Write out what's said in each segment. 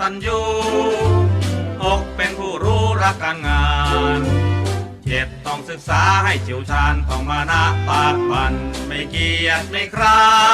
ตันยูหกเป็นผู้รู้รักการงานเจ็ดต้องศึกษาให้เฉียวชาญต้องมานะปากปันไม่เกียจไม่คร้าน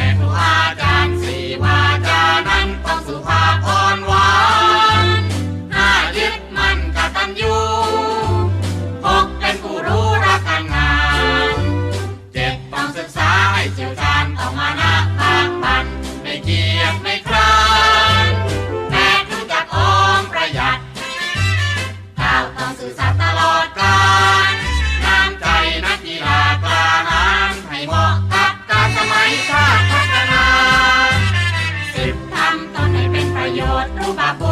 man alive. papo.